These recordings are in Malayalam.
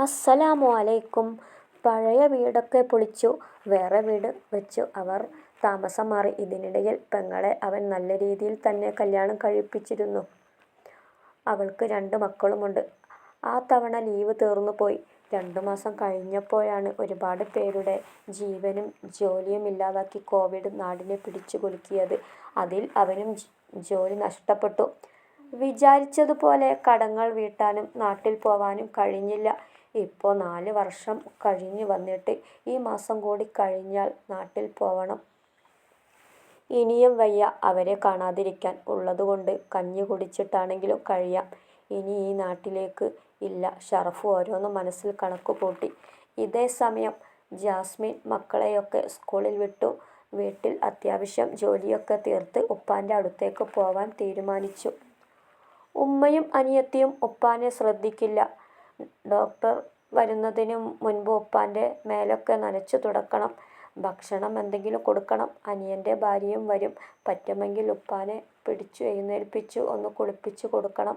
അസ്സലാമു അലൈക്കും പഴയ വീടൊക്കെ പൊളിച്ചു വേറെ വീട് വെച്ചു അവർ താമസം മാറി. ഇതിനിടയിൽ പെങ്ങളെ അവൻ നല്ല രീതിയിൽ തന്നെ കല്യാണം കഴിപ്പിച്ചിരുന്നു. അവൾക്ക് രണ്ട് മക്കളുമുണ്ട്. ആ തവണ ലീവ് തീർന്നു പോയി രണ്ടു മാസം കഴിഞ്ഞപ്പോഴാണ് ഒരുപാട് പേരുടെ ജീവനും ജോലിയും ഇല്ലാതാക്കി കോവിഡ് നാടിനെ പിടിച്ചു കൊലുക്കിയത് അതിൽ അവനും ജോലി നഷ്ടപ്പെട്ടു. വിചാരിച്ചതുപോലെ കടങ്ങൾ വീട്ടാനും നാട്ടിൽ പോവാനും കഴിഞ്ഞില്ല. ഇപ്പോ നാല് വർഷം കഴിഞ്ഞ് വന്നിട്ട് ഈ മാസം കൂടി കഴിഞ്ഞാൽ നാട്ടിൽ പോകണം ഇനിയും വയ്യ അവരെ കാണാതിരിക്കാൻ. ഉള്ളതുകൊണ്ട് കഞ്ഞി കുടിച്ചിട്ടാണെങ്കിലും കഴിയാം. ഇനി ഈ നാട്ടിലേക്ക് ഇല്ല ഷറഫ് ഓരോന്നും മനസ്സിൽ കണക്ക് കൂട്ടി ഇതേ സമയം ജാസ്മിൻ മക്കളെയൊക്കെ സ്കൂളിൽ വിട്ടു വീട്ടിൽ അത്യാവശ്യം ജോലിയൊക്കെ തീർത്ത് ഉപ്പാന്റെ അടുത്തേക്ക് പോവാൻ തീരുമാനിച്ചു. ഉമ്മയും അനിയത്തിയും ഉപ്പാനെ ശ്രദ്ധിക്കില്ല. ഡോക്ടർ വരുന്നതിന് മുൻപ് ഉപ്പാന്റെ മേലൊക്കെ നനച്ചു തുടക്കണം. ഭക്ഷണം എന്തെങ്കിലും കൊടുക്കണം. അനിയന്റെ ഭാര്യയും വരും. പറ്റുമെങ്കിൽ ഉപ്പാനെ പിടിച്ചു എഴുന്നേൽപ്പിച്ചു ഒന്ന് കുളിപ്പിച്ചു കൊടുക്കണം.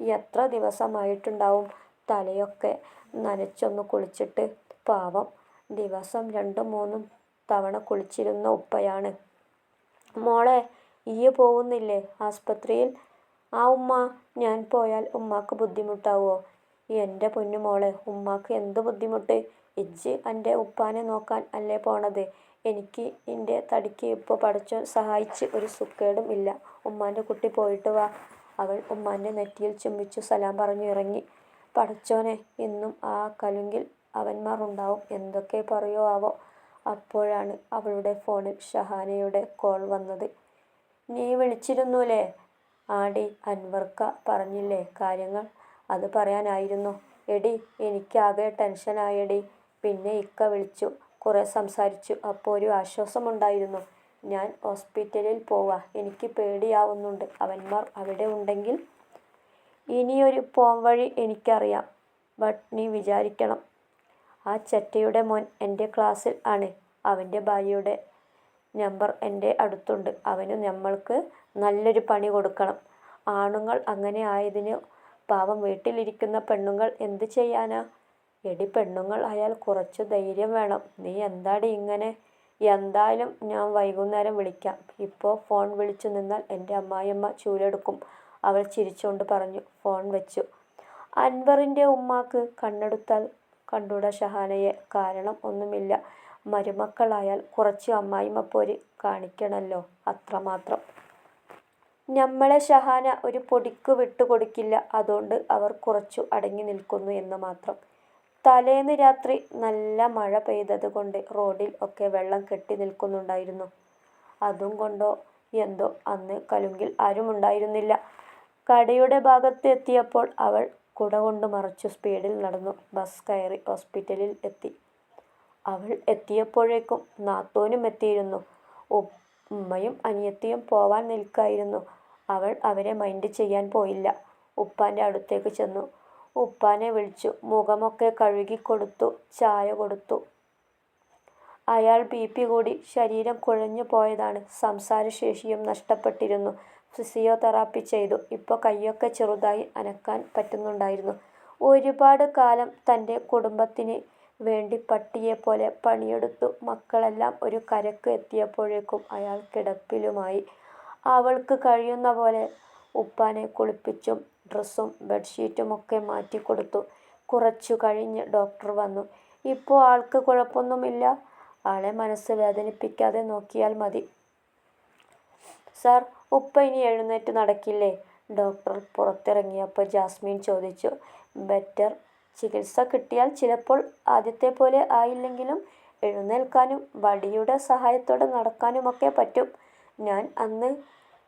എത്ര ദിവസമായിട്ടുണ്ടാവും തലയൊക്കെ നനച്ചൊന്ന് കുളിച്ചിട്ട്. പാവം. ദിവസം രണ്ടും മൂന്നും തവണ കുളിച്ചിരുന്ന ഉപ്പയാണ്. മോളെ ഈ പോകുന്നില്ലേ ആസ്പത്രിയിൽ? ആ ഉമ്മ ഞാൻ പോയാൽ ഉമ്മാക്ക് ബുദ്ധിമുട്ടാവോ? പൊന്നു മോളെ ഉമ്മാക്ക് എന്ത് ബുദ്ധിമുട്ട്? ഇജ്ജ് എന്റെ ഉപ്പാനെ നോക്കാൻ അല്ലേ പോണത്. എനിക്ക് ഇന്റെ തടിക്ക് ഇപ്പൊ പടച്ചോൻ സഹായിച്ച് ഒരു സുക്കേടും ഇല്ല. ഉമ്മാന്റെ കുട്ടി പോയിട്ട് വാ. അവൾ ഉമ്മാന്റെ നെറ്റിയിൽ ചുംബിച്ചു സലാം പറഞ്ഞു ഇറങ്ങി. പടച്ചോനെ ഇന്നും ആ കലുങ്കിൽ അവന്മാർ ഉണ്ടാവും. എന്തൊക്കെ പറയോ ആവോ. അപ്പോഴാണ് അവളുടെ ഫോണിൽ ഷഹാനയുടെ കോൾ വന്നത്. നീ വിളിച്ചിരുന്നൂലേ? ആടി അൻവർക്ക പറഞ്ഞില്ലേ കാര്യങ്ങൾ? അത് പറയാനായിരുന്നു. എടീ എനിക്കാകെ ടെൻഷനായെടീ. പിന്നെ ഇക്ക വിളിച്ചു. കുറേ സംസാരിച്ചു. അപ്പോൾ ഒരു ആശ്വാസമുണ്ടായിരുന്നു. ഞാൻ ഹോസ്പിറ്റലിൽ പോവാ. എനിക്ക് പേടിയാവുന്നുണ്ട് അവന്മാർ അവിടെ ഉണ്ടെങ്കിൽ. ഇനിയൊരു പോംവഴി എനിക്കറിയാം. ബട്ട് നീ വിചാരിക്കണം. ആ ചെറ്റയുടെ മോൻ എന്റെ ക്ലാസ്സിൽ ആണ്. അവന്റെ ഭാര്യയുടെ നമ്പർ എന്റെ അടുത്തുണ്ട്. അവന് നമ്മൾക്ക് നല്ലൊരു പണി കൊടുക്കണം. ആണുങ്ങൾ അങ്ങനെ ആയതിന് പാവം വീട്ടിലിരിക്കുന്ന പെണ്ണുങ്ങൾ എന്ത് ചെയ്യാനാ? എടി പെണ്ണുങ്ങൾ ആയാൽ കുറച്ച് ധൈര്യം വേണം. നീ എന്താടി ഇങ്ങനെ? എന്തായാലും ഞാൻ വൈകുന്നേരം വിളിക്കാം. ഇപ്പോൾ ഫോൺ വിളിച്ചു നിന്നാൽ എന്റെ അമ്മായിയമ്മ ചൂലെടുക്കും. അവൾ ചിരിച്ചുകൊണ്ട് പറഞ്ഞു. ഫോൺ വെച്ചു. അൻവറിന്റെ ഉമ്മാക്ക് കണ്ണെടുത്താൽ കണ്ടൂട ഷഹാനയെ. കാരണം ഒന്നുമില്ല. മരുമക്കളായാൽ കുറച്ച് അമ്മായിമ്മപ്പോര് കാണിക്കണല്ലോ അത്രമാത്രം. ഞമ്മളെ ഷഹാന ഒരു പൊടിക്ക് വിട്ടുകൊടുക്കില്ല. അതുകൊണ്ട് അവർ കുറച്ചു അടങ്ങി നിൽക്കുന്നു എന്ന് മാത്രം. തലേന്ന് രാത്രി നല്ല മഴ പെയ്തത് കൊണ്ട് റോഡിൽ ഒക്കെ വെള്ളം കെട്ടി നിൽക്കുന്നുണ്ടായിരുന്നു. അതും കൊണ്ടോ എന്തോ അന്ന് കലുങ്കിൽ ആരുമുണ്ടായിരുന്നില്ല. കടയുടെ ഭാഗത്ത് എത്തിയപ്പോൾ അവൾ കുട കൊണ്ട് മറച്ചു സ്പീഡിൽ നടന്നു ബസ് കയറി ഹോസ്പിറ്റലിൽ എത്തി. അവൾ എത്തിയപ്പോഴേക്കും നാത്തൂനും എത്തിയിരുന്നു. ഉമ്മയും അനിയത്തിയും പോവാൻ നിൽക്കായിരുന്നു. അവൾ അവരെ മൈൻഡ് ചെയ്യാൻ പോയില്ല. ഉപ്പാന്റെ അടുത്തേക്ക് ചെന്നു. ഉപ്പാനെ വിളിച്ചു. മുഖമൊക്കെ കഴുകി കൊടുത്തു ചായ കൊടുത്തു. അയാൾ ബിപി കൂടി ശരീരം കുഴഞ്ഞു പോയതാണ്. സംസാരശേഷിയും നഷ്ടപ്പെട്ടിരുന്നു. ഫിസിയോതെറാപ്പി ചെയ്തു. ഇപ്പോൾ കയ്യൊക്കെ ചെറുതായി അനക്കാൻ പറ്റുന്നുണ്ടായിരുന്നു. ഒരുപാട് കാലം തന്റെ കുടുംബത്തിന് വേണ്ടി പട്ടിയെപ്പോലെ പണിയെടുത്തു. മക്കളെല്ലാം ഒരു കരക്ക് എത്തിയപ്പോഴേക്കും അയാൾ കിടപ്പിലുമായി. അവൾക്ക് കഴിയുന്ന പോലെ ഉപ്പാനെ കുളിപ്പിച്ചും ഡ്രസ്സും ബെഡ്ഷീറ്റുമൊക്കെ മാറ്റിക്കൊടുത്തു. കുറച്ചു കഴിഞ്ഞ് ഡോക്ടർ വന്നു. ഇപ്പോ ആൾക്ക് കുഴപ്പമൊന്നുമില്ല. ആളെ മനസ്സ് വേദനിപ്പിക്കാതെ നോക്കിയാൽ മതി. സാർ, ഉപ്പ ഇനി എഴുന്നേറ്റ് നടക്കില്ലേ? ഡോക്ടർ പുറത്തിറങ്ങിയപ്പോൾ ജാസ്മിൻ ചോദിച്ചു. ബെറ്റർ ചികിത്സ കിട്ടിയാൽ ചിലപ്പോൾ ആദ്യത്തെ പോലെ ആയില്ലെങ്കിലും എഴുന്നേൽക്കാനും വടിയുടെ സഹായത്തോടെ നടക്കാനുമൊക്കെ പറ്റും. ഞാൻ അന്ന്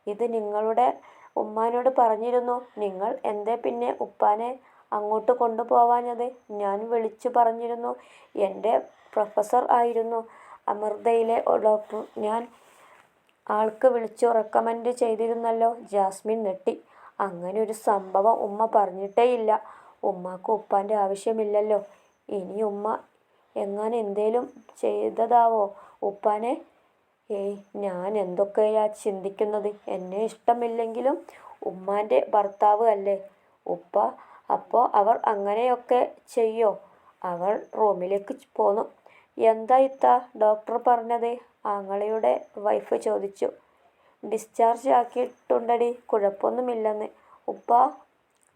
ഇത് നിങ്ങളുടെ ഉമ്മാനോട് പറഞ്ഞിരുന്നു. നിങ്ങൾ എന്തേ പിന്നെ ഉപ്പാനെ അങ്ങോട്ട് കൊണ്ടുപോവാഞ്ഞത്? ഞാൻ വിളിച്ചു പറഞ്ഞിരുന്നു. എന്റെ പ്രൊഫസർ ആയിരുന്നു അമൃതയിലെ ഡോക്ടർ. ഞാൻ ആൾക്ക് വിളിച്ചു റെക്കമെൻഡ് ചെയ്തിരുന്നല്ലോ. ജാസ്മിൻ നെട്ടി അങ്ങനെ ഒരു സംഭവം ഉമ്മ പറഞ്ഞിട്ടേയില്ല. ഉമ്മാക്ക് ഉപ്പാന്റെ ആവശ്യമില്ലല്ലോ. ഇനി ഉമ്മ എങ്ങനെ എന്തേലും ചെയ്തതാവോ ഉപ്പാനെ? ഏയ് ഞാൻ എന്തൊക്കെയാ ചിന്തിക്കുന്നത്. എന്നെ ഇഷ്ടമില്ലെങ്കിലും ഉമ്മാന്റെ ഭർത്താവ് അല്ലേ ഉപ്പ. അപ്പോൾ അവർ അങ്ങനെയൊക്കെ ചെയ്യോ? അവൾ റൂമിലേക്ക് പോന്നു. "എന്താ ഇത്ത ഡോക്ടർ പറഞ്ഞത്? " ആങ്ങളയുടെ വൈഫ് ചോദിച്ചു. "ഡിസ്ചാർജ് ആക്കിയിട്ടുണ്ടടി കുഴപ്പമൊന്നുമില്ലെന്ന് " "ഉപ്പാ,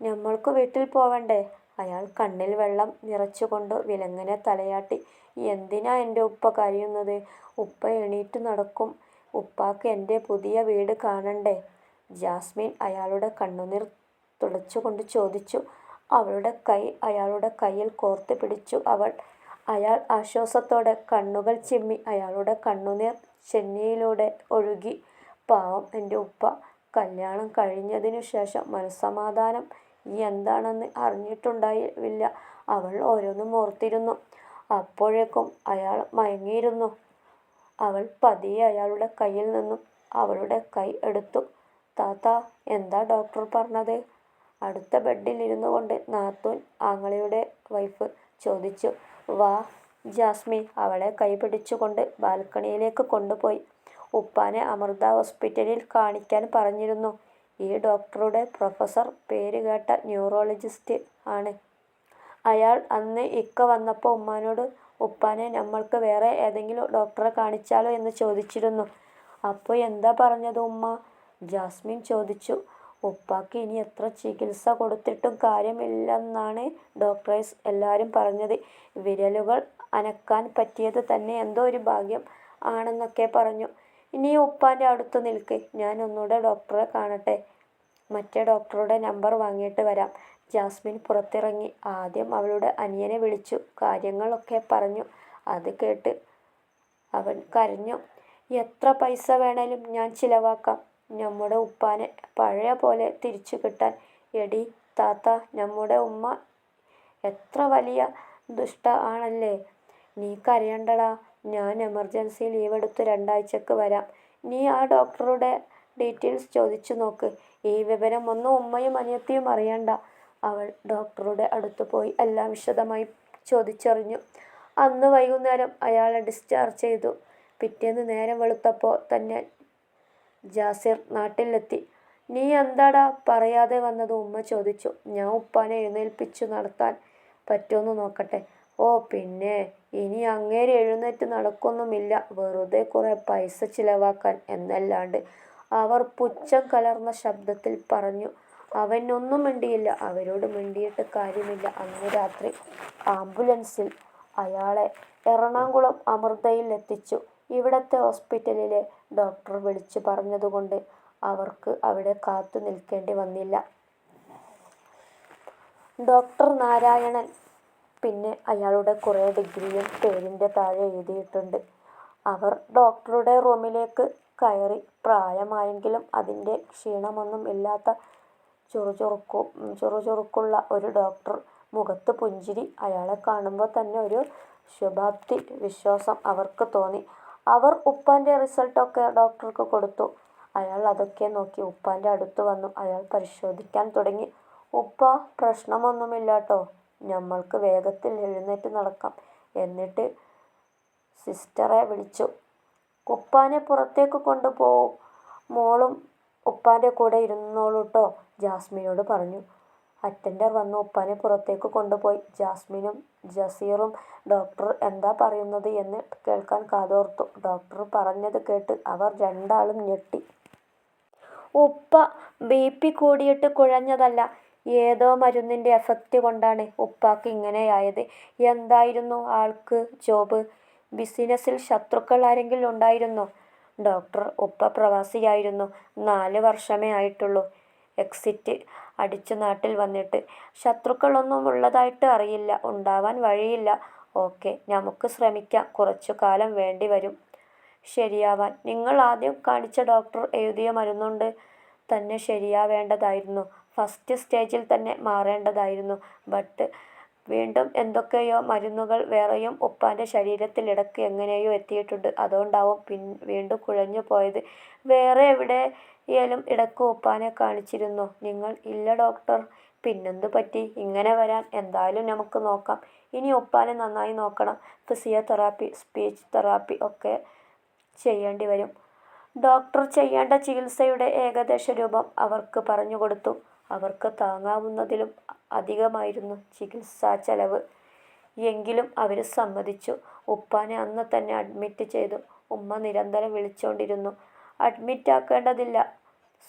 ഞമ്മൾക്കു വീട്ടിൽ പോവണ്ടേ? " അയാൾ കണ്ണിൽ വെള്ളം നിറച്ചുകൊണ്ട് വിലങ്ങനെ തലയാട്ടി. "എന്തിനാ എന്റെ ഉപ്പ കരയുന്നത്? ഉപ്പ എണീറ്റ് നടക്കും. ഉപ്പാക്ക് എന്റെ പുതിയ വീട് കാണണ്ടേ? " ജാസ്മിൻ അയാളുടെ കണ്ണുനീർ തുടച്ചുകൊണ്ട് ചോദിച്ചു. അവളുടെ കൈ അയാളുടെ കയ്യിൽ കോർത്ത് പിടിച്ചു അവൾ. അയാൾ ആശ്വാസത്തോടെ കണ്ണുകൾ ചിമ്മി. അയാളുടെ കണ്ണുനീർ ചെന്നിയിലൂടെ ഒഴുകി. "പാവം എന്റെ ഉപ്പ. കല്യാണം കഴിഞ്ഞതിനു ശേഷം മനസ്സമാധാനം എന്താണെന്ന് അറിഞ്ഞിട്ടുണ്ടായില്ല " അവൾ ഓരോന്നും ഓർത്തിരുന്നു. അപ്പോഴേക്കും അയാൾ മയങ്ങിയിരുന്നു. അവൾ പതിയെ അയാളുടെ കയ്യിൽ നിന്നും അവളുടെ കൈ എടുത്തു. താത്ത എന്താ ഡോക്ടർ പറഞ്ഞത്? " അടുത്ത ബെഡിൽ ഇരുന്നു കൊണ്ട് നാത്തൂൻ ആങ്ങളയുടെ വൈഫ് ചോദിച്ചു. "വാ ജാസ്മിൻ. " അവളെ കൈ പിടിച്ചുകൊണ്ട് ബാൽക്കണിയിലേക്ക് കൊണ്ടുപോയി. "ഉപ്പാനെ അമൃത ഹോസ്പിറ്റലിൽ കാണിക്കാൻ പറഞ്ഞിരുന്നു. ഈ ഡോക്ടറുടെ പ്രൊഫസർ പേരുകേട്ട ന്യൂറോളജിസ്റ്റ് ആണ്. അയാൾ അന്ന് ഇക്ക വന്നപ്പോൾ ഉമ്മാനോട് ഉപ്പാനെ നമ്മൾക്ക് വേറെ ഏതെങ്കിലും ഡോക്ടറെ കാണിച്ചാലോ എന്ന് ചോദിച്ചിരുന്നു. അപ്പോൾ എന്താ പറഞ്ഞത് ഉമ്മ " ജാസ്മിൻ ചോദിച്ചു. "ഉപ്പാക്ക് ഇനി എത്ര ചികിത്സ കൊടുത്തിട്ടും കാര്യമില്ലെന്നാണ് ഡോക്ടേഴ്സ് എല്ലാരും പറഞ്ഞത്. വിരലുകൾ അനക്കാൻ പറ്റിയത് തന്നെ എന്തോ ഒരു ഭാഗ്യം ആണെന്നൊക്കെ പറഞ്ഞു. നീ ഉപ്പാന്റെ അടുത്ത് നിൽക്ക്. ഞാൻ ഒന്നൂടെ ഡോക്ടറെ കാണട്ടെ. മറ്റേ ഡോക്ടറുടെ നമ്പർ വാങ്ങിയിട്ട് വരാം. " ജാസ്മിൻ പുറത്തിറങ്ങി. ആദ്യം അവളുടെ അനിയനെ വിളിച്ചു കാര്യങ്ങളൊക്കെ പറഞ്ഞു. അത് കേട്ട് അവൻ കരഞ്ഞു. "എത്ര പൈസ വേണേലും ഞാൻ ചിലവാക്കാം നമ്മുടെ ഉപ്പാനെ പഴയ പോലെ തിരിച്ചു കിട്ടാൻ. " എടി താത്ത നമ്മുടെ ഉമ്മ എത്ര വലിയ ദുഷ്ട ആണല്ലേ? നീ കരയണ്ടടാ. ഞാൻ എമർജൻസി ലീവെടുത്ത് രണ്ടാഴ്ചക്ക് വരാം. നീ ആ ഡോക്ടറുടെ ഡീറ്റെയിൽസ് ചോദിച്ചു നോക്ക്. ഈ വിവരം ഒന്നും ഉമ്മയും അനിയത്തിയും അറിയണ്ട. " അവൾ ഡോക്ടറുടെ അടുത്ത് പോയി എല്ലാം വിശദമായി ചോദിച്ചറിഞ്ഞു. അന്ന് വൈകുന്നേരം അയാളെ ഡിസ്ചാർജ് ചെയ്തു. പിറ്റേന്ന് നേരം വെളുത്തപ്പോൾ തന്നെ ജാസിർ നാട്ടിലെത്തി. "നീ എന്താടാ പറയാതെ വന്നത്? " ഉമ്മ ചോദിച്ചു. "ഞാൻ ഉപ്പാനെ എഴുന്നേൽപ്പിച്ചു നടത്താൻ പറ്റോന്ന് നോക്കട്ടെ. " "ഓ പിന്നെ, ഇനി അങ്ങേര് എഴുന്നേറ്റ് നടക്കൊന്നുമില്ല. വെറുതെ കുറെ പൈസ ചിലവാക്കാൻ എന്നല്ലാണ്ട്. " അവർ പുച്ഛം കലർന്ന ശബ്ദത്തിൽ പറഞ്ഞു. അവൻ ഒന്നും മിണ്ടിയില്ല. അവരോട് മിണ്ടിയിട്ട് കാര്യമില്ല. അന്ന് രാത്രി ആംബുലൻസിൽ അയാളെ എറണാകുളം അമൃതയിൽ എത്തിച്ചു. ഇവിടത്തെ ഹോസ്പിറ്റലിലെ ഡോക്ടർ വിളിച്ചു പറഞ്ഞതുകൊണ്ട് അവർക്ക് അവിടെ കാത്തു നിൽക്കേണ്ടി വന്നില്ല. ഡോക്ടർ നാരായണൻ. പിന്നെ അയാളുടെ കുറേ ഡിഗ്രിയും പേരിന്റെ താഴെ എഴുതിയിട്ടുണ്ട്. അവർ ഡോക്ടറുടെ റൂമിലേക്ക് കയറി. പ്രായമായെങ്കിലും അതിന്റെ ക്ഷീണമൊന്നും ഇല്ലാത്ത ചുറുചുറുക്കുള്ള ഒരു ഡോക്ടർ. മുഖത്ത് പുഞ്ചിരി. അയാളെ കാണുമ്പോൾ തന്നെ ഒരു ശുഭാപ്തി വിശ്വാസം അവർക്ക് തോന്നി. അവർ ഉപ്പാന്റെ റിസൾട്ടൊക്കെ ഡോക്ടർക്ക് കൊടുത്തു. അയാൾ അതൊക്കെ നോക്കി ഉപ്പാന്റെ അടുത്ത് വന്നു. അയാൾ പരിശോധിക്കാൻ തുടങ്ങി. "ഉപ്പാ, പ്രശ്നമൊന്നുമില്ലാട്ടോ. ഞമ്മൾക്ക് വേഗത്തിൽ എഴുന്നേറ്റ് നടക്കാം. " എന്നിട്ട് സിസ്റ്ററെ വിളിച്ചു. "ഉപ്പാനെ പുറത്തേക്ക് കൊണ്ടുപോകും മോളും ഉപ്പാന്റെ കൂടെ ഇരുന്നോളൂട്ടോ. " ജാസ്മിനോട് പറഞ്ഞു. അറ്റൻഡർ വന്ന് ഉപ്പാനെ പുറത്തേക്ക് കൊണ്ടുപോയി. ജാസ്മിനും ജസീറും ഡോക്ടർ എന്താ പറയുന്നത് എന്ന് കേൾക്കാൻ കാതോർത്തു. ഡോക്ടർ പറഞ്ഞത് കേട്ട് അവർ രണ്ടാളും ഞെട്ടി. "ഉപ്പ ബിപി കൂടിയിട്ട് കുഴഞ്ഞതല്ല. ഏതോ മരുന്നിന്റെ എഫക്റ്റ് കൊണ്ടാണ് ഉപ്പാക്ക് ഇങ്ങനെയായത്. " "എന്തായിരുന്നു ആൾക്ക് ജോബ്? ബിസിനസ്സിൽ ശത്രുക്കൾ ആരെങ്കിലും ഉണ്ടായിരുന്നോ? " "ഡോക്ടർ, ഉപ്പ പ്രവാസിയായിരുന്നു. നാല് വർഷമേ ആയിട്ടുള്ളൂ എക്സിറ്റ് അടിച്ചു നാട്ടിൽ വന്നിട്ട്. ശത്രുക്കളൊന്നും ഉള്ളതായിട്ട് അറിയില്ല. ഉണ്ടാവാൻ വഴിയില്ല. " ഓക്കെ നമുക്ക് ശ്രമിക്കാം. കുറച്ചു കാലം വേണ്ടി വരും ശരിയാവാൻ. നിങ്ങൾ ആദ്യം കാണിച്ച ഡോക്ടർ എഴുതിയ മരുന്നുകൊണ്ട് തന്നെ ശരിയാവേണ്ടതായിരുന്നു. ഫസ്റ്റ് സ്റ്റേജിൽ തന്നെ മാറേണ്ടതായിരുന്നു. ബട്ട് വീണ്ടും എന്തൊക്കെയോ മരുന്നുകൾ വേറെയും ഉപ്പാന്റെ ശരീരത്തിൽ ഇടയ്ക്ക് എങ്ങനെയോ എത്തിയിട്ടുണ്ട്. അതുകൊണ്ടാവും പിൻ വീണ്ടും കുഴഞ്ഞു പോയത്. " "വേറെ എവിടെയാലും ഇടയ്ക്ക് ഉപ്പാനെ കാണിച്ചിരുന്നു നിങ്ങൾ? " "ഇല്ല ഡോക്ടർ. " "പിന്നെന്തു പറ്റി ഇങ്ങനെ വരാൻ? " "എന്തായാലും നമുക്ക് നോക്കാം. ഇനി ഉപ്പാനെ നന്നായി നോക്കണം. ഫിസിയോതെറാപ്പി, സ്പീച്ച് തെറാപ്പി ഒക്കെ ചെയ്യേണ്ടി വരും. " ഡോക്ടർ ചെയ്യേണ്ട ചികിത്സയുടെ ഏകദേശ രൂപം അവർക്ക് പറഞ്ഞു കൊടുത്തു. അവർക്ക് താങ്ങാവുന്നതിലും അധികമായിരുന്നു ചികിത്സാ ചെലവ്. എങ്കിലും അവർ സമ്മതിച്ചു. ഉപ്പാനെ അന്ന് തന്നെ അഡ്മിറ്റ് ചെയ്തു. ഉമ്മ നിരന്തരം വിളിച്ചോണ്ടിരുന്നു. അഡ്മിറ്റാക്കേണ്ടതില്ല,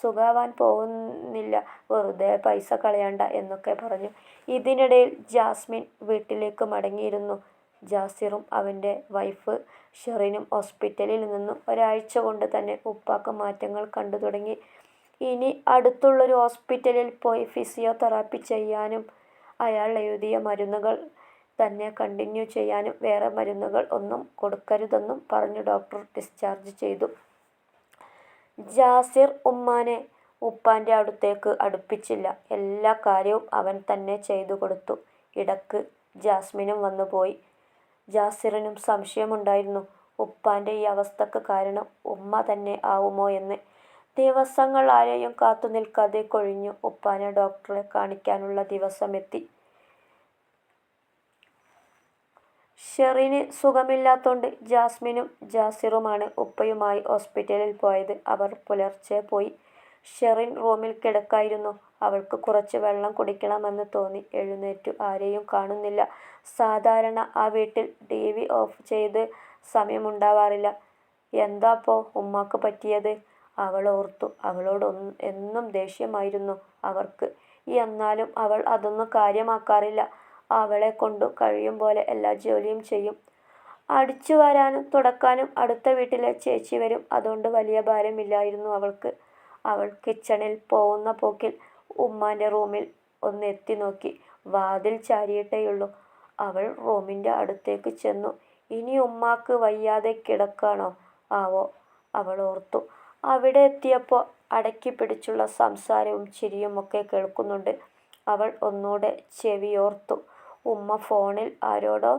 സുഖാവാൻ പോകുന്നില്ല, വെറുതെ പൈസ കളയണ്ട എന്നൊക്കെ പറഞ്ഞു. ഇതിനിടയിൽ ജാസ്മിൻ വീട്ടിലേക്ക് മടങ്ങിയിരുന്നു. ജാസിറും അവന്റെ വൈഫ് ഷെറിനും ഹോസ്പിറ്റലിൽ നിന്നും ഒരാഴ്ച കൊണ്ട് തന്നെ ഉപ്പാക്ക് മാറ്റങ്ങൾ കണ്ടു തുടങ്ങി. ഇനി അടുത്തുള്ളൊരു ഹോസ്പിറ്റലിൽ പോയി ഫിസിയോതെറാപ്പി ചെയ്യാനും അയാൾ എഴുതിയ മരുന്നുകൾ തന്നെ കണ്ടിന്യൂ ചെയ്യാനും വേറെ മരുന്നുകൾ ഒന്നും കൊടുക്കരുതെന്നും പറഞ്ഞു ഡോക്ടർ ഡിസ്ചാർജ് ചെയ്തു. ജാസിർ ഉമ്മാനെ ഉപ്പാന്റെ അടുത്തേക്ക് അടുപ്പിച്ചില്ല. എല്ലാ കാര്യവും അവൻ തന്നെ ചെയ്തു കൊടുത്തു. ഇടയ്ക്ക് ജാസ്മിനും വന്നു പോയി. ജാസിറിനും സംശയമുണ്ടായിരുന്നു ഉപ്പാന്റെ ഈ അവസ്ഥക്ക് കാരണം ഉമ്മ തന്നെ ആവുമോ എന്ന്. ദിവസങ്ങൾ ആരെയും കാത്തു നിൽക്കാതെ കൊഴിഞ്ഞു. ഉപ്പാനെ ഡോക്ടറെ കാണിക്കാനുള്ള ദിവസമെത്തി. ഷെറിന് സുഖമില്ലാത്തോണ്ട് ജാസ്മിനും ജാസിറുമാണ് ഉപ്പയുമായി ഹോസ്പിറ്റലിൽ പോയത്. അവർ പുലർച്ചെ പോയി. ഷെറിൻ റൂമിൽ കിടക്കായിരുന്നു. അവൾക്ക് കുറച്ച് വെള്ളം കുടിക്കണമെന്ന് തോന്നി. എഴുന്നേറ്റു. ആരെയും കാണുന്നില്ല. സാധാരണ ആ വീട്ടിൽ ടിവി ഓഫ് ചെയ്ത് സമയമുണ്ടാവാറില്ല. എന്താപ്പോ ഉമ്മാക്ക് പറ്റിയത്? അവളോർത്തു. അവളോട് എന്നും ദേഷ്യമായിരുന്നു അവർക്ക്. എന്നാലും അവൾ അതൊന്നും കാര്യമാക്കാറില്ല. അവളെക്കൊണ്ടു കഴിയും പോലെ എല്ലാ ജോലിയും ചെയ്യും. അടിച്ചു വരാനും തുടക്കാനും അടുത്ത വീട്ടിലെ ചേച്ചി വരും. അതുകൊണ്ട് വലിയ ഭാരമില്ലായിരുന്നു അവൾക്ക്. അവൾ കിച്ചണിൽ പോവുന്ന പോക്കിൽ ഉമ്മാന്റെ റൂമിൽ ഒന്ന് എത്തി നോക്കി. വാതിൽ ചാരിയിട്ടേയുള്ളൂ. അവൾ റൂമിന്റെ അടുത്തേക്ക് ചെന്നു. ഇനി ഉമ്മാക്ക് വയ്യാതെ കിടക്കാണോ ആവോ അവളോർത്തു. അവിടെ എത്തിയപ്പോ അടക്കിപ്പിടിച്ചുള്ള സംസാരവും ചിരിയുമൊക്കെ കേൾക്കുന്നുണ്ട്. അവൾ ഒന്നൂടെ ചെവിയോർത്തു. ഉമ്മ ഫോണിൽ ആരോടോ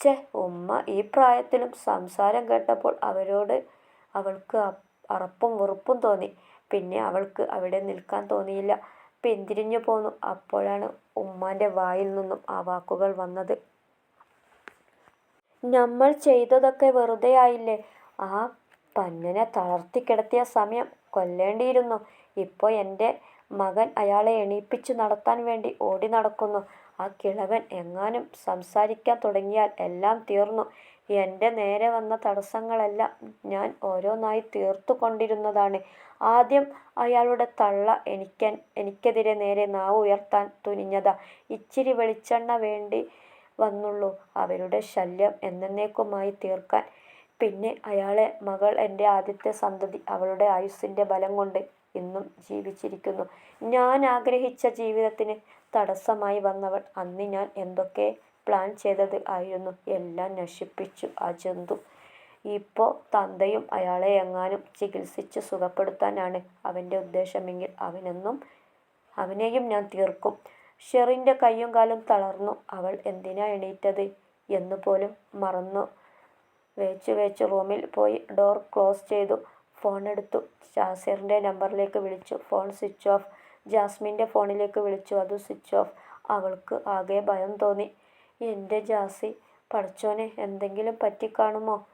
ചെ ഉമ്മ ഈ പ്രായത്തിലും സംസാരം കേട്ടപ്പോൾ അവരോട് അവൾക്ക് അറപ്പും വെറുപ്പും തോന്നി. പിന്നെ അവൾക്ക് അവിടെ നിൽക്കാൻ തോന്നിയില്ല. പിന്തിരിഞ്ഞു പോന്നു. അപ്പോഴാണ് ഉമ്മാന്റെ വായിൽ നിന്നും ആ വാക്കുകൾ വന്നത്. നമ്മൾ ചെയ്തതൊക്കെ വെറുതെ ആയില്ലേ ആ പന്നനെ തളർത്തിക്കിടത്തിയ സമയം കൊല്ലേണ്ടിയിരുന്നു. ഇപ്പോൾ എന്റെ മകൻ അയാളെ എണീപ്പിച്ചു നടത്താൻ വേണ്ടി ഓടി നടക്കുന്നു. ആ കിളവൻ എങ്ങാനും സംസാരിക്കാൻ തുടങ്ങിയാൽ എല്ലാം തീർന്നു. എന്റെ നേരെ വന്ന തടസ്സങ്ങളെല്ലാം ഞാൻ ഓരോന്നായി തീർത്തു കൊണ്ടിരുന്നതാണ്. ആദ്യം അയാളുടെ തള്ള എനിക്കെതിരെ നേരെ നാവ് ഉയർത്താൻ തുനിഞ്ഞതാ. ഇച്ചിരി വെളിച്ചെണ്ണ വേണ്ടി വന്നുള്ളൂ അവരുടെ ശല്യം എന്നെന്നേക്കുമായി തീർക്കാൻ. പിന്നെ അയാളെ മകൾ എന്റെ ആദ്യത്തെ സന്തതി അവളുടെ ആയുസ്സിന്റെ ബലം കൊണ്ട് ഇന്നും ജീവിച്ചിരിക്കുന്നു. ഞാൻ ആഗ്രഹിച്ച ജീവിതത്തിന് തടസ്സമായി വന്നവൾ. അന്ന് ഞാൻ എന്തൊക്കെ പ്ലാൻ ചെയ്തത് ആയിരുന്നു. എല്ലാം നശിപ്പിച്ചു ആ ജന്തു. ഇപ്പോൾ തന്തയും അയാളെ എങ്ങാനും ചികിത്സിച്ച് സുഖപ്പെടുത്താനാണ് അവന്റെ ഉദ്ദേശമെങ്കിൽ അവനെന്നും അവനെയും ഞാൻ തീർക്കും. ഷെറിന്റെ കയ്യും കാലും തളർന്നു. അവൾ എന്തിനാ എണീറ്റത് എന്നു പോലും മറന്നു വേച്ചു വേച്ച് റൂമിൽ പോയി ഡോർ ക്ലോസ് ചെയ്തു. ഫോണെടുത്തു. ജാസിറിന്റെ നമ്പറിലേക്ക് വിളിച്ചു. Phone switch off. ജാസ്മിന്റെ ഫോണിലേക്ക് വിളിച്ചു. അതും സ്വിച്ച് ഓഫ്. അവൾക്ക് ആകെ ഭയം തോന്നി. എന്റെ ജാസി. പടച്ചോനെ എന്തെങ്കിലും പറ്റിക്കാണുമോ.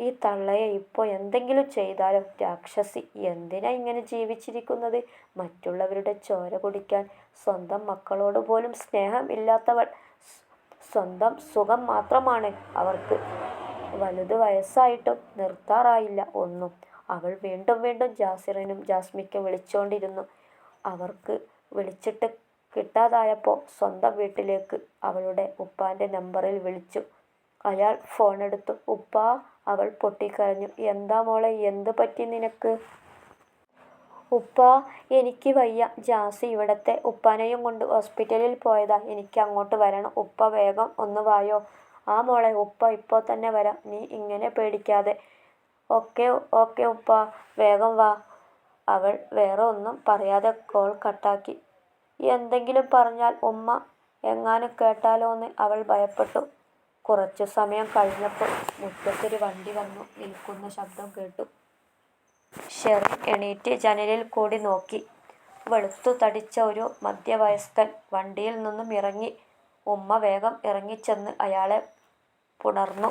ഈ തള്ളയെ ഇപ്പൊ എന്തെങ്കിലും ചെയ്താലോ. രാക്ഷസി. എന്തിനാ ഇങ്ങനെ ജീവിച്ചിരിക്കുന്നത്. മറ്റുള്ളവരുടെ ചോര കുടിക്കാൻ. സ്വന്തം മക്കളോട് പോലും സ്നേഹം ഇല്ലാത്തവൾ. സ്വന്തം സുഖം മാത്രമാണ് അവൾക്ക്. വലുത് വയസ്സായിട്ടും നിർത്താറായില്ല ഒന്നും. അവൾ വീണ്ടും വീണ്ടും ജാസിറിനും ജാസ്മിക്കും വിളിച്ചോണ്ടിരുന്നു. അവർക്ക് വിളിച്ചിട്ട് കിട്ടാതായപ്പോ സ്വന്തം വീട്ടിലേക്ക് അവളുടെ ഉപ്പാന്റെ നമ്പറിൽ വിളിച്ചു. അയാൾ ഫോൺ എടുത്തു ഉപ്പ അവൾ പൊട്ടിക്കരഞ്ഞു. എന്താ മോളെ എന്ത് പറ്റി നിനക്ക്. ഉപ്പ എനിക്ക് വയ്യ. ജാസി ഇവിടത്തെ ഉപ്പാനെയും കൊണ്ട് ഹോസ്പിറ്റലിൽ പോയതാ. എനിക്ക് അങ്ങോട്ട് വരണം. ഉപ്പ വേഗം ഒന്ന് വായോ. ആ മോളെ ഉപ്പ ഇപ്പൊ തന്നെ വരാം. നീ ഇങ്ങനെ പേടിക്കാതെ. ഓക്കേ ഓക്കേ ഉപ്പാ. വേഗം വാ. അവൾ വേറെ ഒന്നും പറയാതെ കോൾ കട്ടാക്കി. എന്തെങ്കിലും പറഞ്ഞാൽ ഉമ്മ എങ്ങാനും കേട്ടാലോന്ന് അവൾ ഭയപ്പെട്ടു. കുറച്ചു സമയം കഴിഞ്ഞപ്പോൾ മുറ്റത്തൊരു വണ്ടി വന്നു നിൽക്കുന്ന ശബ്ദം കേട്ടു. ഷെറിൻ എണീറ്റ് ജനലിൽ കൂടി നോക്കി. വെളുത്തു തടിച്ച ഒരു മധ്യവയസ്കൻ വണ്ടിയിൽ നിന്നും ഇറങ്ങി. ഉമ്മ വേഗം ഇറങ്ങിച്ചെന്ന് അയാളെ പുണർന്നു.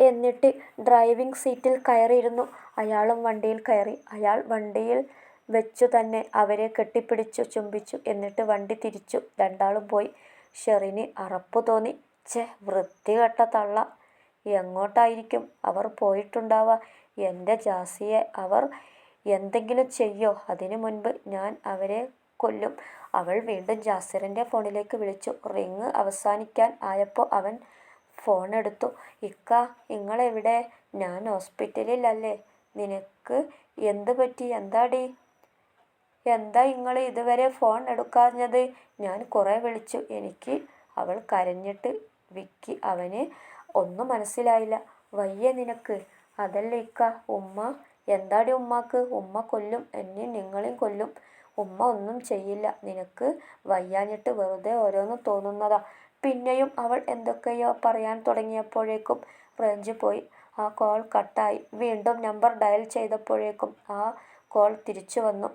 എന്നിട്ട് ഡ്രൈവിംഗ് സീറ്റിൽ കയറിയിരുന്നു. അയാളും വണ്ടിയിൽ കയറി. അയാൾ വണ്ടിയിൽ വെച്ചു തന്നെ അവരെ കെട്ടിപ്പിടിച്ചു ചുംബിച്ചു. എന്നിട്ട് വണ്ടി തിരിച്ചു. രണ്ടാളും പോയി. ഷെറിന് അറപ്പ് തോന്നി. ഛെ, വൃത്തികെട്ട തള്ള. എങ്ങോട്ടായിരിക്കും അവർ പോയിട്ടുണ്ടാവുക. എന്റെ ജാസിയെ അവർ എന്തെങ്കിലും ചെയ്യോ. അതിനു മുൻപ് ഞാൻ അവരെ കൊല്ലും. അവൾ വീണ്ടും ജാസിറിന്റെ ഫോണിലേക്ക് വിളിച്ചു. റിങ് അവസാനിക്കാൻ ആയപ്പോൾ അവൻ ഫോണെടുത്തു. നിങ്ങൾ ഇങ്ങളെവിടെ. ഞാൻ ഹോസ്പിറ്റലിലല്ലേ നിനക്ക് എന്ത് പറ്റി. എന്താടി എന്താ നിങ്ങൾ ഇതുവരെ ഫോൺ എടുക്കാഞ്ഞത്. ഞാൻ കുറേ വിളിച്ചു. എനിക്ക്. അവൾ കരഞ്ഞിട്ട് വിക്കി അവന് ഒന്നും മനസ്സിലായില്ല. വയ്യ നിനക്ക്. അതല്ല ഇക്ക ഉമ്മ. എന്താടി ഉമ്മാക്ക്. ഉമ്മ കൊല്ലും. എന്നെ നിങ്ങളെയും കൊല്ലും. ഉമ്മ ഒന്നും ചെയ്യില്ല. നിനക്ക് വയ്യാഞ്ഞിട്ട് വെറുതെ ഓരോന്ന് തോന്നുന്നതാ. പിന്നെയും അവൾ എന്തൊക്കെയോ പറയാൻ തുടങ്ങിയപ്പോഴേക്കും റേഞ്ച് പോയി. ആ കോൾ കട്ടായി. വീണ്ടും നമ്പർ ഡയൽ ചെയ്തപ്പോഴേക്കും ആ കോൾ തിരിച്ചു വന്നു.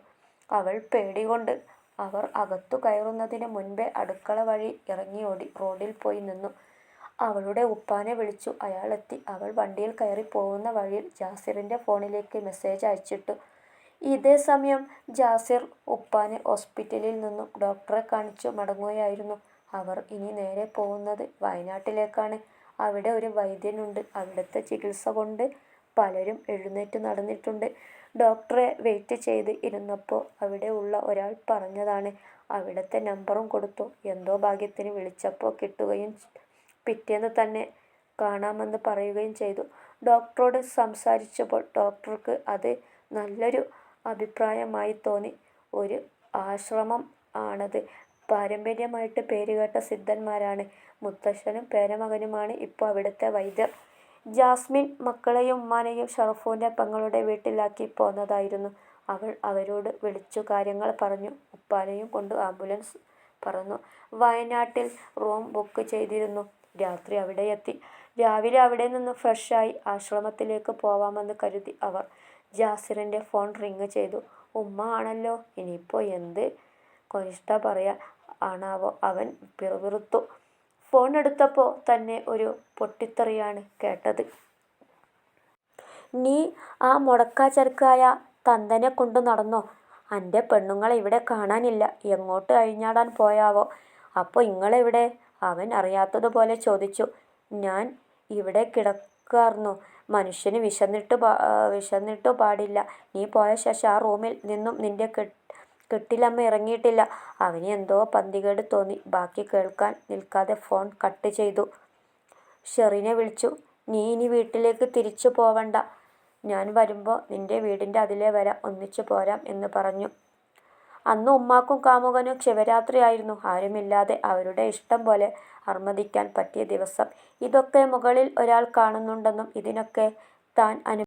അവൾ പേടികൊണ്ട് അവർ അകത്തു കയറുന്നതിന് മുൻപേ അടുക്കള വഴി ഇറങ്ങിയോടി റോഡിൽ പോയി നിന്നു. അവളുടെ ഉപ്പാനെ വിളിച്ചു. അയാളെത്തി. അവൾ വണ്ടിയിൽ കയറി പോകുന്ന വഴിയിൽ ജാസിറിന്റെ ഫോണിലേക്ക് മെസ്സേജ് അയച്ചിട്ടു. ഇതേ സമയം ജാസിർ ഉപ്പാനെ ഹോസ്പിറ്റലിൽ നിന്നും ഡോക്ടറെ കാണിച്ചു മടങ്ങുകയായിരുന്നു. അവർ ഇനി നേരെ പോകുന്നത് വയനാട്ടിലേക്കാണ്. അവിടെ ഒരു വൈദ്യനുണ്ട്. അവിടുത്തെ ചികിത്സ കൊണ്ട് പലരും എഴുന്നേറ്റ് നടന്നിട്ടുണ്ട്. ഡോക്ടറെ വെയിറ്റ് ചെയ്ത് ഇരുന്നപ്പോൾ അവിടെ ഉള്ള ഒരാൾ പറഞ്ഞതാണ്. അവിടുത്തെ നമ്പറും കൊടുത്തു. എന്തോ ഭാഗ്യത്തിന് വിളിച്ചപ്പോൾ കിട്ടുകയും പിറ്റേന്ന് തന്നെ കാണാമെന്ന് പറയുകയും ചെയ്തു. ഡോക്ടറോട് സംസാരിച്ചപ്പോൾ ഡോക്ടർക്ക് അത് നല്ലൊരു അഭിപ്രായമായി തോന്നി. ഒരു ആശ്രമം ആണത്. പാരമ്പര്യമായിട്ട് പേരുകേട്ട സിദ്ധന്മാരാണ്. മുത്തശ്ശനും പേരമകനുമാണ് ഇപ്പോൾ അവിടുത്തെ വൈദ്യർ. ജാസ്മിൻ മക്കളെയും ഉമ്മാനെയും ഷറഫൂന്റെ പെങ്ങളുടെ വീട്ടിലാക്കി പോന്നതായിരുന്നു. അവൾ അവരോട് വിളിച്ചു കാര്യങ്ങൾ പറഞ്ഞു. ഉപ്പാനെയും കൊണ്ട് ആംബുലൻസ് പറഞ്ഞു വയനാട്ടിൽ റൂം ബുക്ക് ചെയ്തിരുന്നു. രാത്രി അവിടെയെത്തി. രാവിലെ അവിടെ നിന്ന് ഫ്രഷ് ആയി ആശ്രമത്തിലേക്ക് പോവാമെന്ന് കരുതി അവർ. ജാസിറിന്റെ ഫോൺ റിങ് ചെയ്തു. ഉമ്മ ആണല്ലോ. ഇനിയിപ്പോ എന്ത് കൊനിഷ്ഠ പറയാ ആണാവോ. അവൻ പിറുപിറുത്തു. ഫോൺ എടുത്തപ്പോ തന്നെ ഒരു പൊട്ടിത്തെറിയാണ് കേട്ടത്. നീ ആ മുടക്കാ ചരക്കായ തന്തനെ കൊണ്ടു നടന്നോ. എന്റെ പെണ്ണുങ്ങളെ ഇവിടെ കാണാനില്ല. എങ്ങോട്ട് അഴിഞ്ഞാടാൻ പോയാവോ. അപ്പൊ ഇങ്ങളെവിടെ. അവൻ അറിയാത്തതുപോലെ ചോദിച്ചു. ഞാൻ ഇവിടെ കിടക്കാർന്നു. മനുഷ്യന് വിശന്നിട്ട് വിശന്നിട്ടു പാടില്ല. നീ പോയ ശേഷം ആ റൂമിൽ നിന്നും നിന്റെ കെട്ടിലമ്മ ഇറങ്ങിയിട്ടില്ല. അവന് എന്തോ പന്തികേട് തോന്നി. ബാക്കി കേൾക്കാൻ നിൽക്കാതെ ഫോൺ കട്ട് ചെയ്തു. ഷെറിനെ വിളിച്ചു. നീ ഇനി വീട്ടിലേക്ക് തിരിച്ചു പോവണ്ട. ഞാൻ വരുമ്പോൾ നിന്റെ വീടിന്റെ അതിലേ വരാം. ഒന്നിച്ചു പോരാം എന്ന് പറഞ്ഞു. അന്ന് ഉമ്മാക്കും കാമുകനും ശിവരാത്രിയായിരുന്നു. ആരുമില്ലാതെ അവരുടെ ഇഷ്ടം പോലെ അർമ്മദിക്കാൻ പറ്റിയ ദിവസം. ഇതൊക്കെ മുകളിൽ ഒരാൾ കാണുന്നുണ്ടെന്നും ഇതിനൊക്കെ താൻ